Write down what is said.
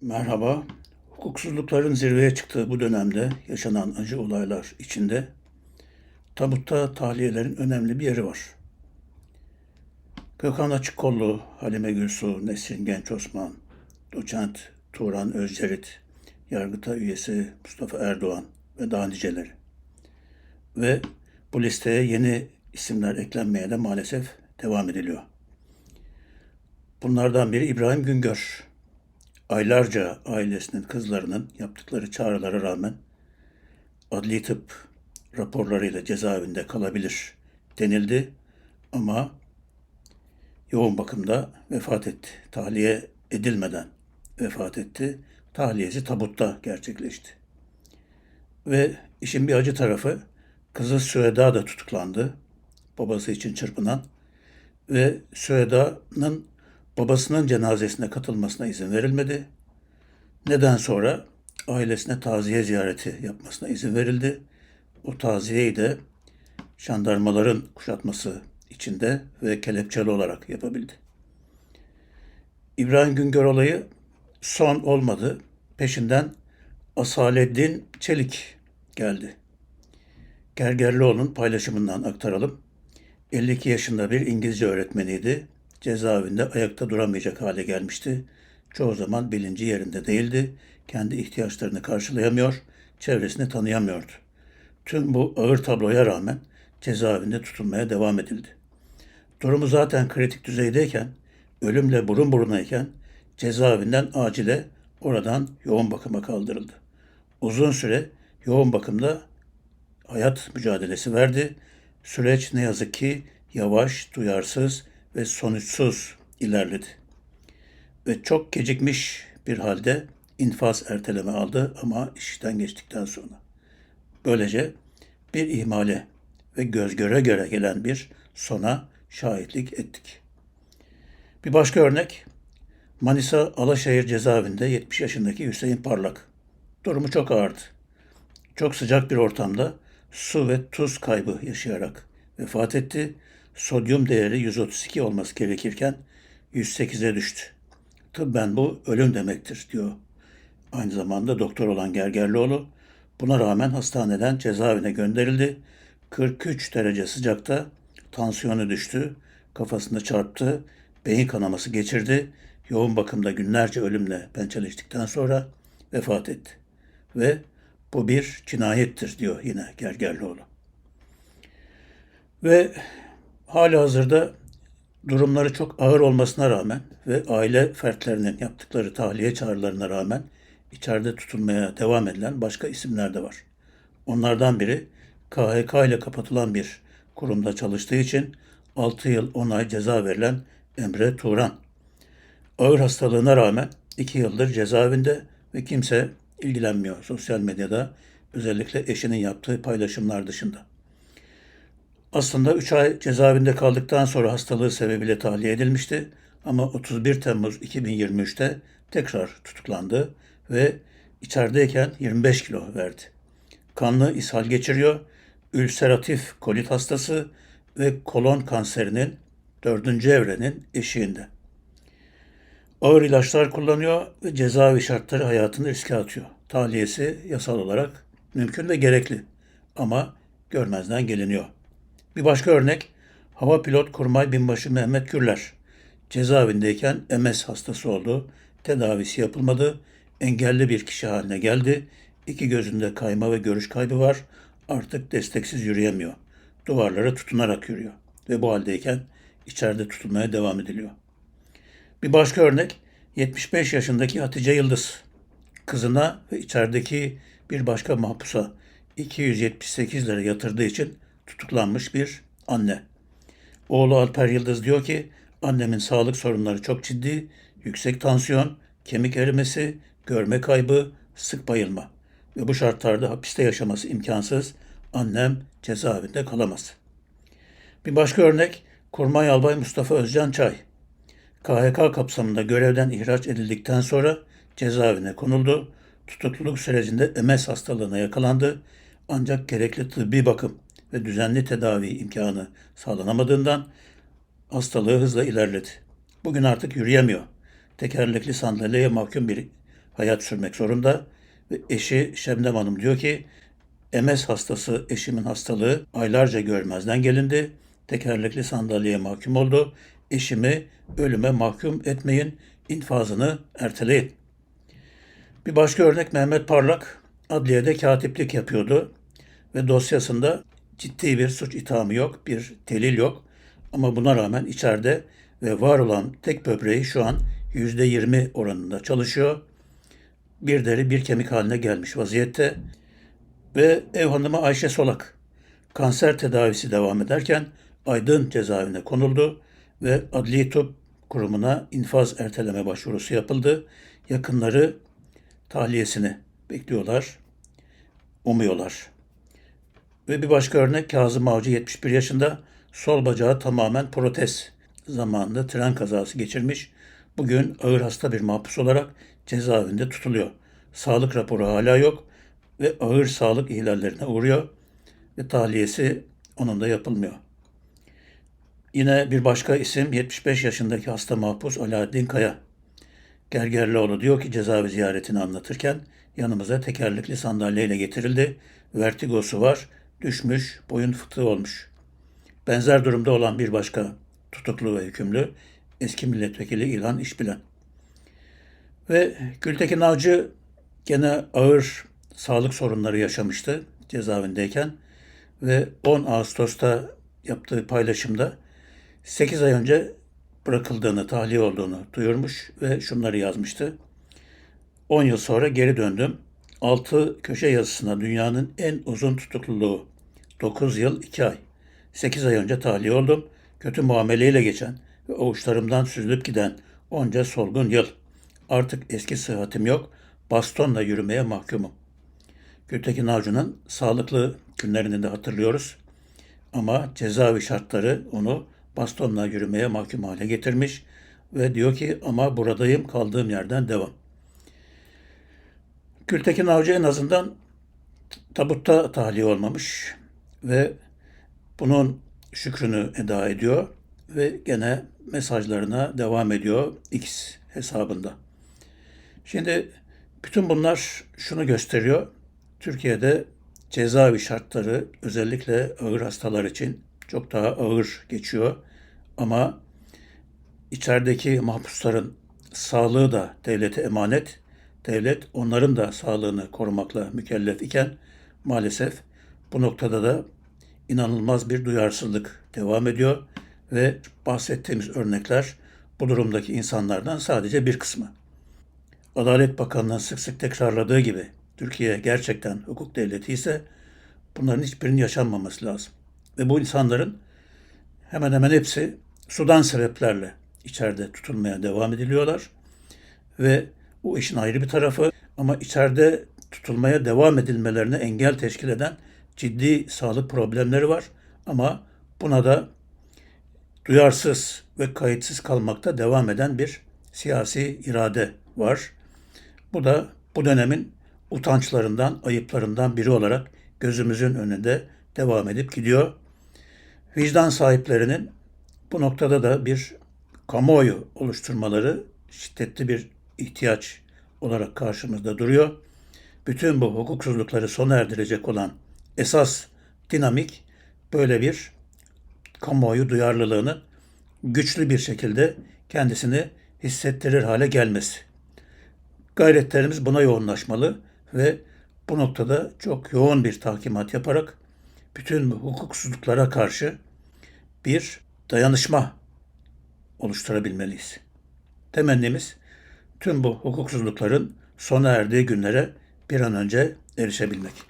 Merhaba. Hukuksuzlukların zirveye çıktığı bu dönemde yaşanan acı olaylar içinde tabutta tahliyelerin önemli bir yeri var. Gökhan Açıkkollu, Halime Gülsu, Nesrin Genç Osman, Doçent Turan Özcerit, Yargıtay üyesi Mustafa Erdoğan ve daha niceleri. Ve bu listeye yeni isimler eklenmeye de maalesef devam ediliyor. Bunlardan biri İbrahim Güngör. Aylarca ailesinin kızlarının yaptıkları çağrılara rağmen adli tıp raporlarıyla cezaevinde kalabilir denildi ama yoğun bakımda vefat etti. Tahliye edilmeden vefat etti. Tahliyesi tabutta gerçekleşti. Ve işin bir acı tarafı kızı Süheda da tutuklandı. Babası için çırpınan ve Süheda'nın babasının cenazesine katılmasına izin verilmedi. Neden sonra ailesine taziye ziyareti yapmasına izin verildi. O taziyeyi de jandarmaların kuşatması içinde ve kelepçeli olarak yapabildi. İbrahim Güngör olayı son olmadı. Peşinden Asaleddin Çelik geldi. Gergerlioğlu'nun paylaşımından aktaralım. 52 yaşında bir İngilizce öğretmeniydi. Cezaevinde ayakta duramayacak hale gelmişti. Çoğu zaman bilinci yerinde değildi. Kendi ihtiyaçlarını karşılayamıyor, çevresini tanıyamıyordu. Tüm bu ağır tabloya rağmen cezaevinde tutulmaya devam edildi. Durumu zaten kritik düzeydeyken, ölümle burun burunayken cezaevinden acile oradan yoğun bakıma kaldırıldı. Uzun süre yoğun bakımda hayat mücadelesi verdi. Süreç ne yazık ki yavaş, duyarsız ve sonuçsuz ilerledi. Ve çok gecikmiş bir halde infaz erteleme aldı ama işten geçtikten sonra. Böylece bir ihmale ve göz göre göre gelen bir sona şahitlik ettik. Bir başka örnek Manisa Alaşehir cezaevinde 70 yaşındaki Hüseyin Parlak. Durumu çok ağırdı. Çok sıcak bir ortamda su ve tuz kaybı yaşayarak vefat etti. Sodyum değeri 132 olması gerekirken 108'e düştü. Tıbben bu ölüm demektir diyor. Aynı zamanda doktor olan Gergerlioğlu buna rağmen hastaneden cezaevine gönderildi. 43 derece sıcakta tansiyonu düştü, kafasını çarptı, beyin kanaması geçirdi. Yoğun bakımda günlerce ölümle pençeleştikten sonra vefat etti. Ve bu bir cinayettir diyor yine Gergerlioğlu. Ve hala hazırda durumları çok ağır olmasına rağmen ve aile fertlerinin yaptıkları tahliye çağrılarına rağmen içeride tutulmaya devam edilen başka isimler de var. Onlardan biri KHK ile kapatılan bir kurumda çalıştığı için 6 yıl 10 ay ceza verilen Emre Turan. Ağır hastalığına rağmen 2 yıldır cezaevinde ve kimse ilgilenmiyor sosyal medyada özellikle eşinin yaptığı paylaşımlar dışında. Aslında 3 ay cezaevinde kaldıktan sonra hastalığı sebebiyle tahliye edilmişti ama 31 Temmuz 2023'te tekrar tutuklandı ve içerideyken 25 kilo verdi. Kanlı ishal geçiriyor, ülseratif kolit hastası ve kolon kanserinin dördüncü evrenin eşiğinde. Ağır ilaçlar kullanıyor ve cezaevi şartları hayatını riske atıyor. Tahliyesi yasal olarak mümkün ve gerekli ama görmezden geliniyor. Bir başka örnek hava pilot kurmay binbaşı Mehmet Gürler. Cezaevindeyken MS hastası oldu. Tedavisi yapılmadı. Engelli bir kişi haline geldi. İki gözünde kayma ve görüş kaybı var. Artık desteksiz yürüyemiyor. Duvarlara tutunarak yürüyor. Ve bu haldeyken içeride tutulmaya devam ediliyor. Bir başka örnek 75 yaşındaki Hatice Yıldız. Kızına ve içerideki bir başka mahpusa 278 lira yatırdığı için tutuklanmış bir anne. Oğlu Alper Yıldız diyor ki annemin sağlık sorunları çok ciddi, yüksek tansiyon, kemik erimesi, görme kaybı, sık bayılma ve bu şartlarda hapiste yaşaması imkansız. Annem cezaevinde kalamaz. Bir başka örnek Kurmay Albay Mustafa Özcan Çay. KHK kapsamında görevden ihraç edildikten sonra cezaevine konuldu. Tutukluluk sürecinde MS hastalığına yakalandı. Ancak gerekli tıbbi bakım ve düzenli tedavi imkanı sağlanamadığından hastalığı hızla ilerledi. Bugün artık yürüyemiyor. Tekerlekli sandalyeye mahkum bir hayat sürmek zorunda. Ve eşi Şemdem Hanım diyor ki MS hastası eşimin hastalığı aylarca görmezden gelindi. Tekerlekli sandalyeye mahkum oldu. Eşimi ölüme mahkum etmeyin, infazını erteleyin. Bir başka örnek Mehmet Parlak adliyede katiplik yapıyordu ve dosyasında ciddi bir suç ithamı yok, bir delil yok. Ama buna rağmen içeride ve var olan tek böbreği şu an %20 oranında çalışıyor. Bir deri bir kemik haline gelmiş vaziyette. Ve ev hanımı Ayşe Solak kanser tedavisi devam ederken Aydın cezaevine konuldu ve Adli Tıp Kurumu'na infaz erteleme başvurusu yapıldı. Yakınları tahliyesini bekliyorlar, umuyorlar. Ve bir başka örnek Kazım Avcı 71 yaşında sol bacağı tamamen protez zamanında tren kazası geçirmiş. Bugün ağır hasta bir mahpus olarak cezaevinde tutuluyor. Sağlık raporu hala yok ve ağır sağlık ihlallerine uğruyor ve tahliyesi onun da yapılmıyor. Yine bir başka isim 75 yaşındaki hasta mahpus Alaaddin Kaya. Gergerlioğlu diyor ki cezaevi ziyaretini anlatırken yanımıza tekerlekli sandalyeyle getirildi. Vertigosu var, düşmüş, boyun fıtığı olmuş. Benzer durumda olan bir başka tutuklu ve hükümlü eski milletvekili İlhan İşbilen. Ve Gültekin Avcı gene ağır sağlık sorunları yaşamıştı cezaevindeyken ve 10 Ağustos'ta yaptığı paylaşımda 8 ay önce bırakıldığını, tahliye olduğunu duyurmuş ve şunları yazmıştı. 10 yıl sonra geri döndüm. 6 köşe yazısına dünyanın en uzun tutukluluğu 9 yıl 2 ay. 8 ay önce tahliye oldum. Kötü muameleyle geçen ve avuçlarımdan süzülüp giden onca solgun yıl. Artık eski sıhhatim yok. Bastonla yürümeye mahkumum. Gültekin Avcı'nın sağlıklı günlerini de hatırlıyoruz. Ama cezaevi şartları onu bastonla yürümeye mahkum hale getirmiş ve diyor ki ama buradayım kaldığım yerden devam. Gültekin Avcı en azından tabutta tahliye olmamış ve bunun şükrünü eda ediyor ve gene mesajlarına devam ediyor X hesabında. Şimdi bütün bunlar şunu gösteriyor. Türkiye'de cezaevi şartları özellikle ağır hastalar için çok daha ağır geçiyor. Ama içerideki mahpusların sağlığı da devlete emanet. Devlet onların da sağlığını korumakla mükellef iken maalesef bu noktada da inanılmaz bir duyarsızlık devam ediyor ve bahsettiğimiz örnekler bu durumdaki insanlardan sadece bir kısmı. Adalet Bakanlığı'nın sık sık tekrarladığı gibi Türkiye gerçekten hukuk devleti ise bunların hiçbirinin yaşanmaması lazım. Ve bu insanların hemen hemen hepsi sudan sebeplerle içeride tutulmaya devam ediliyorlar. Ve bu işin ayrı bir tarafı ama içeride tutulmaya devam edilmelerine engel teşkil eden ciddi sağlık problemleri var. Ama buna da duyarsız ve kayıtsız kalmakta devam eden bir siyasi irade var. Bu da bu dönemin utançlarından, ayıplarından biri olarak gözümüzün önünde devam edip gidiyor. Vicdan sahiplerinin bu noktada da bir kamuoyu oluşturmaları şiddetli bir ihtiyaç olarak karşımızda duruyor. Bütün bu hukuksuzlukları sona erdirecek olan esas dinamik böyle bir kamuoyu duyarlılığının güçlü bir şekilde kendisini hissettirir hale gelmesi. Gayretlerimiz buna yoğunlaşmalı ve bu noktada çok yoğun bir tahkimat yaparak bütün bu hukuksuzluklara karşı bir dayanışma oluşturabilmeliyiz. Temennimiz tüm bu hukuksuzlukların sona erdiği günlere bir an önce erişebilmek.